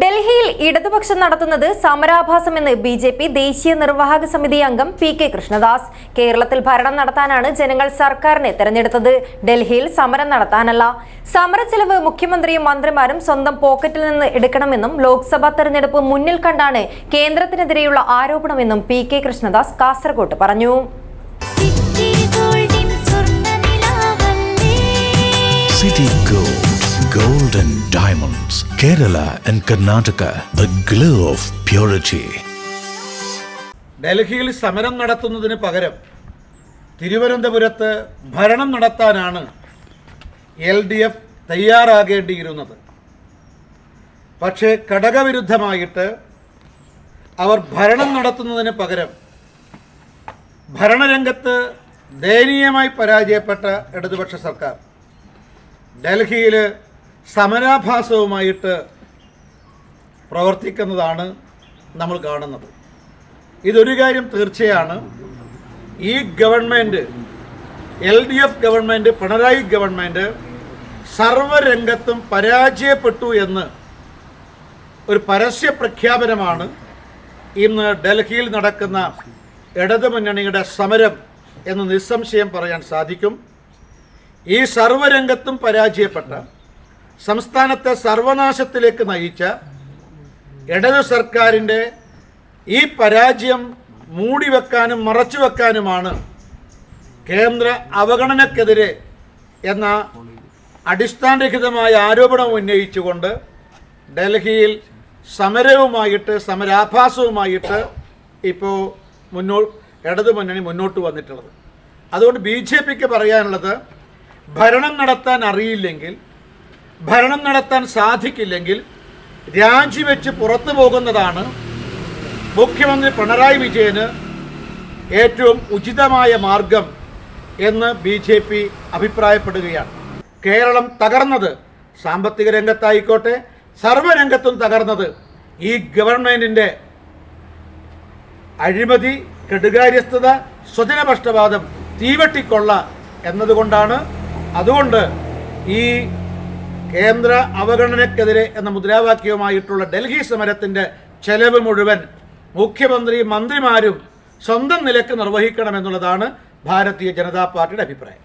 ഡൽഹിയിൽ ഇടതുപക്ഷം നടത്തുന്നത് സമരാഭാസമെന്ന് ബി ജെ പി ദേശീയ നിർവാഹക സമിതി അംഗം പി കെ കൃഷ്ണദാസ്. കേരളത്തിൽ ഭരണം നടത്താനാണ് ജനങ്ങൾ സർക്കാരിനെ തെരഞ്ഞെടുത്തത്. ഡൽഹിയിൽ സമരം നടത്താനല്ല. സമരച്ചെലവ് മുഖ്യമന്ത്രിയും മന്ത്രിമാരും സ്വന്തം പോക്കറ്റിൽ നിന്ന് എടുക്കണമെന്നും ലോക്സഭാ തെരഞ്ഞെടുപ്പ് മുന്നിൽ കണ്ടാണ് കേന്ദ്രത്തിനെതിരെയുള്ള ആരോപണമെന്നും പി കെ കൃഷ്ണദാസ് കാസർകോട്ട് പറഞ്ഞു. Diamonds, and Karnataka the glow of purity ഡൽഹിയിൽ സമരം നടത്തുന്നതിന് പകരം തിരുവനന്തപുരത്ത് ഭരണം നടത്താനാണ് എൽ ഡി എഫ് തയ്യാറാകേണ്ടിയിരുന്നത്. പക്ഷേ ഘടകവിരുദ്ധമായിട്ട് അവർ ഭരണം നടത്തുന്നതിന് പകരം ഭരണരംഗത്ത് ദയനീയമായി പരാജയപ്പെട്ട ഇടതുപക്ഷ സർക്കാർ. ഡൽഹിയിൽ സമരാഭാസവുമായിട്ട് പ്രവർത്തിക്കുന്നതാണ് നമ്മൾ കാണുന്നത്. ഇതൊരു കാര്യം തീർച്ചയാണ്. ഈ government L D F government Pinarayi government സർവരംഗത്തും പരാജയപ്പെട്ടു എന്ന് ഒരു പരസ്യ പ്രഖ്യാപനമാണ്. ഇന്ന് ഡൽഹിയിൽ നടക്കുന്ന ഇടതുമുന്നണിയുടെ സമരം എന്ന് നിസ്സംശയം പറയാൻ സാധിക്കും. ഈ സർവരംഗത്തും പരാജയപ്പെട്ട സംസ്ഥാനത്തെ സർവനാശത്തിലേക്ക് നയിച്ച ഇടതു സർക്കാരിന്റെ ഈ പരാജയം മൂടിവെക്കാനും മറച്ചുവെക്കാനുമാണ് കേന്ദ്ര അവഗണനക്കെതിരെ എന്ന അടിസ്ഥാനരഹിതമായ ആരോപണം ഉന്നയിച്ചുകൊണ്ട് ഡൽഹിയിൽ സമരവുമായിട്ട് സമരാഭാസവുമായിട്ട് ഇപ്പോൾ മുന്നോ ഇടതു മുന്നണി മുന്നോട്ട് വന്നിട്ടുള്ളത്. അതുകൊണ്ട് ബി ജെ പിക്ക് പറയാനുള്ളത് ഭരണം നടത്താൻ അറിയില്ലെങ്കിൽ ഭരണം നടത്താൻ സാധിക്കില്ലെങ്കിൽ രാജിവെച്ച് പുറത്തു പോകുന്നതാണ് മുഖ്യമന്ത്രി പിണറായി വിജയന് ഏറ്റവും ഉചിതമായ മാർഗം എന്ന് ബി ജെ പി അഭിപ്രായപ്പെടുകയാണ്. കേരളം തകർന്നത് സാമ്പത്തിക രംഗത്തായിക്കോട്ടെ സർവരംഗത്തും തകർന്നത് ഈ ഗവൺമെന്റിന്റെ അഴിമതി കെടുകാര്യസ്ഥത സ്വജനപക്ഷപാതം തീവട്ടിക്കൊള്ള എന്നതുകൊണ്ടാണ്. അതുകൊണ്ട് ഈ കേന്ദ്ര അവഗണനക്കെതിരെ എന്ന മുദ്രാവാക്യവുമായിട്ടുള്ള ഡൽഹി സമരത്തിന്റെ ചെലവ് മുഴുവൻ മുഖ്യമന്ത്രി മന്ത്രിമാരും സ്വന്തം നിലയ്ക്ക് നിർവഹിക്കണമെന്നുള്ളതാണ് ഭാരതീയ ജനതാ പാർട്ടിയുടെ അഭിപ്രായം.